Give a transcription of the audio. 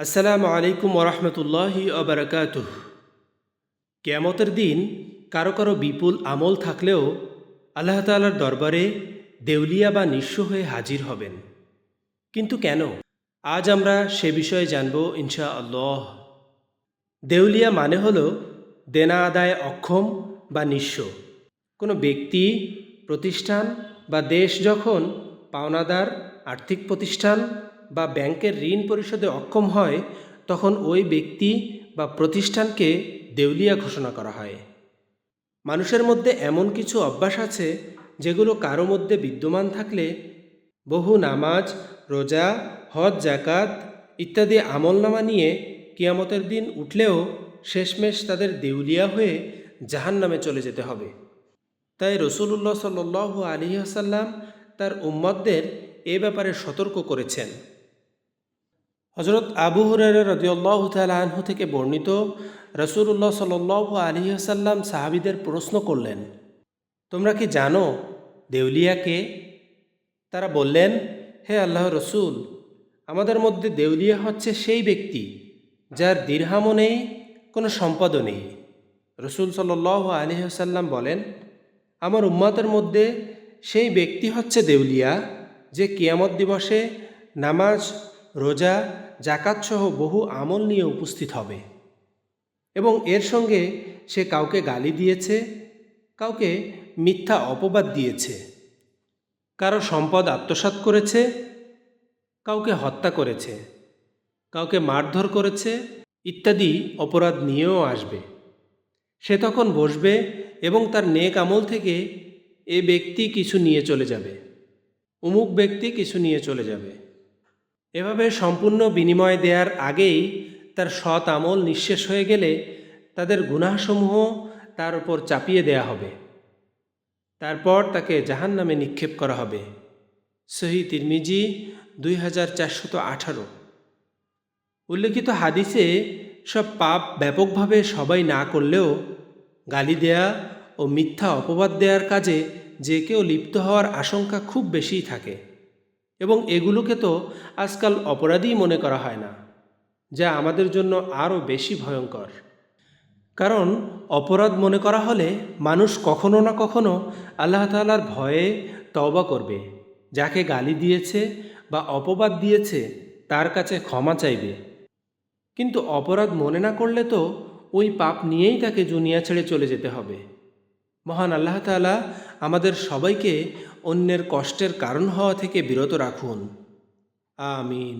আসসালামু আলাইকুম ওরহমতুল্লাহি অবরাকাতুহ কেয়ামতের দিন কারও কারও বিপুল আমল থাকলেও আল্লাহ তালার দরবারে দেউলিয়া বা নিঃস্ব হয়ে হাজির হবেন। কিন্তু কেন? আজ আমরা সে বিষয়ে জানব ইনশা আল্লাহ দেউলিয়া মানে হল দেনা আদায় অক্ষম বা নিঃস্ব। কোনো ব্যক্তি, প্রতিষ্ঠান বা দেশ যখন পাওনাদার, আর্থিক প্রতিষ্ঠান বা ব্যাংকের ঋণ পরিশোধে অক্ষম হয়, তখন ওই ব্যক্তি বা প্রতিষ্ঠানকে দেউলিয়া ঘোষণা করা হয়। মানুষের মধ্যে এমন কিছু অভ্যাস আছে, যেগুলো কারও মধ্যে বিদ্যমান থাকলে বহু নামাজ, রোজা, হজ জাকাত ইত্যাদি আমলনামা নিয়ে কিয়ামতের দিন উঠলেও শেষমেশ তাদের দেউলিয়া হয়ে জাহান নামে চলে যেতে হবে। তাই রসুল্লাহ সাল আলী আসাল্লাম তার উম্মতদের এ ব্যাপারে সতর্ক করেছেন। হজরত আবু হুরের রদিউল্লাহ তালাহু থেকে বর্ণিত রসুল্লাহ সাল আলী আসাল্লাম সাহাবিদের প্রশ্ন করলেন, তোমরা কি জানো দেউলিয়াকে? তারা বললেন, হে আল্লাহ রসুল, আমাদের মধ্যে দেউলিয়া হচ্ছে সেই ব্যক্তি যার দীর্হামও নেই, কোনো সম্পদও নেই। রসুল সাল আলী আসাল্লাম বলেন, আমার উম্মতের মধ্যে সেই ব্যক্তি হচ্ছে দেউলিয়া, যে কিয়ামত দিবসে নামাজ রোজা জাকাতসহ বহু আমল নিয়ে উপস্থিত হবে। এবং এর সঙ্গে সে কাউকে গালি দিয়েছে, কাউকে মিথ্যা অপবাদ দিয়েছে, কারও সম্পদ আত্মসাৎ করেছে, কাউকে হত্যা করেছে, কাউকে মারধর করেছে ইত্যাদি অপরাধ নিয়েও আসবে। সে তখন বসবে এবং তার নেক আমল থেকে এ ব্যক্তি কিছু নিয়ে চলে যাবে। অমুক ব্যক্তি কিছু নিয়ে চলে যাবে। এভাবে সম্পূর্ণ বিনিময় দেওয়ার আগেই তার সৎ আমল নিঃশেষ হয়ে গেলে তাদের গুনাহসমূহ তার উপর চাপিয়ে দেয়া হবে। তারপর তাকে জাহান নামে নিক্ষেপ করা হবে। সহি তিরমিজি দুই হাজার চারশত আঠারো। উল্লেখিত হাদিসে সব পাপ ব্যাপকভাবে সবাই না করলেও গালি দেয়া ও মিথ্যা অপবাদ দেওয়ার কাজে যে কেউ লিপ্ত হওয়ার আশঙ্কা খুব বেশিই থাকে। এবং এগুলোকে তো আজকাল অপরাধী মনে করা হয় না, যা আমাদের জন্য আরও বেশি ভয়ঙ্কর। কারণ অপরাধ মনে করা হলে মানুষ কখনো না কখনো আল্লাহ তালার ভয়ে তওবা করবে, যাকে গালি দিয়েছে বা অপবাদ দিয়েছে তার কাছে ক্ষমা চাইবে। কিন্তু অপরাধ মনে না করলে তো ওই পাপ নিয়েই তাকে জুনিয়া ছেড়ে চলে যেতে হবে। মহান আল্লাহ তালা আমাদের সবাইকে অন্যের কষ্টের কারণ হওয়া থেকে বিরত রাখুন। আমিন।